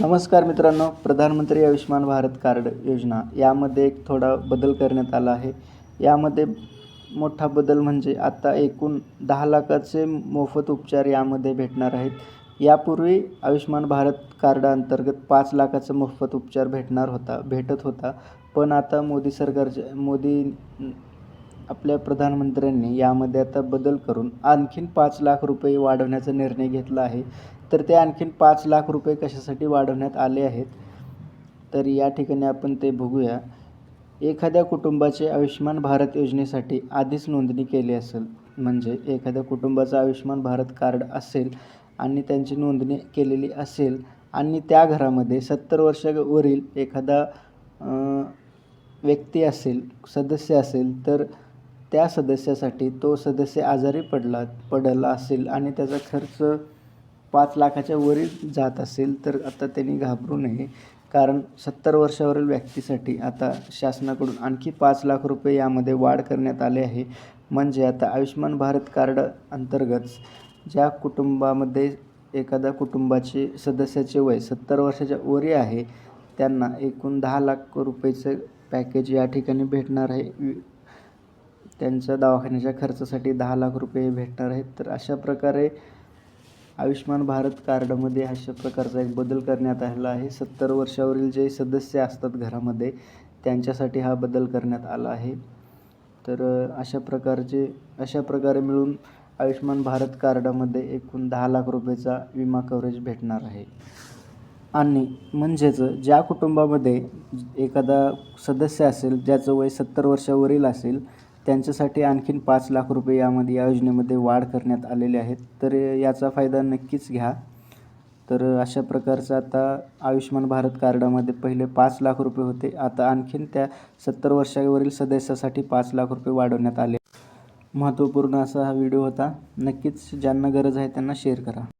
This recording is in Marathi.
नमस्कार मित्रांनो प्रधानमंत्री आयुष्यमान भारत कार्ड योजना यामध्ये एक थोडा बदल करण्यात आला आहे. यामध्ये मोठा बदल म्हणजे आता एकूण दहा लाखाचे मोफत उपचार यामध्ये भेटणार आहेत. यापूर्वी आयुष्यमान भारत कार्ड अंतर्गत पाच लाखाचा मोफत उपचार भेटणार होता भेटत होता. पण आता मोदी सरकारच्या मोदी आपल्या प्रधानमंत्र्यांनी यामध्ये आता बदल करून आणखीन पाच लाख रुपये वाढवण्याचा निर्णय घेतला आहे. तर ते आणखीन पाच लाख रुपये कशासाठी वाढवण्यात आले आहेत? तर या ठिकाणी आपण ते बघूया. एखाद्या कुटुंबाचे आयुष्यमान भारत योजनेसाठी आधीच नोंदणी केली असेल म्हणजे एखाद्या कुटुंबाचं आयुष्यमान भारत कार्ड असेल आणि त्यांची नोंदणी केलेली असेल आणि त्या घरामध्ये सत्तर वर्षावरील एखादा व्यक्ती असेल सदस्य असेल तर त्या सदस्यासाठी तो सदस्य आजारी पडला पडला असेल आणि त्याचा खर्च पाच लाखाच्या वरील जात असेल तर आता त्यांनी घाबरू नये. कारण सत्तर वर्षावरील व्यक्तीसाठी आता शासनाकडून आणखी पाच लाख रुपये यामध्ये वाढ करण्यात आले आहे. म्हणजे आता आयुष्मान भारत कार्ड अंतर्गत ज्या कुटुंबामध्ये एखाद्या कुटुंबाचे सदस्याचे वय सत्तर वर्षाच्या वरी आहे त्यांना एकूण दहा लाख रुपयेचं पॅकेज या ठिकाणी भेटणार आहे. त्यांच्या दवाखान्याच्या खर्चासाठी दहा लाख रुपये भेटणार आहेत. तर अशा प्रकारे आयुष्मान भारत कार्डमध्ये अशा प्रकारचा एक बदल करण्यात आला आहे. सत्तर वर्षावरील जे सदस्य असतात घरामध्ये त्यांच्यासाठी हा बदल करण्यात आला आहे. तर अशा प्रकारचे अशा प्रकारे मिळून आयुष्मान भारत कार्डामध्ये एकूण दहा लाख रुपयेचा विमा कव्हरेज भेटणार आहे. आणि म्हणजेच ज्या कुटुंबामध्ये एखादा सदस्य असेल ज्याचं वय सत्तर वर्षावरील असेल त्यांच्यासाठी आणखीन पाच लाख रुपये यामध्ये या योजनेमध्ये वाढ करण्यात आलेले आहेत तर याचा फायदा नक्कीच घ्या. तर अशा प्रकारचं आता आयुष्यमान भारत कार्डामध्ये पहिले पाच लाख रुपये होते. आता आणखीन त्या सत्तर वर्षावरील सदस्यासाठी पाच लाख रुपये वाढवण्यात आले. महत्त्वपूर्ण असा हा व्हिडिओ होता. नक्कीच ज्यांना गरज आहे त्यांना शेअर करा.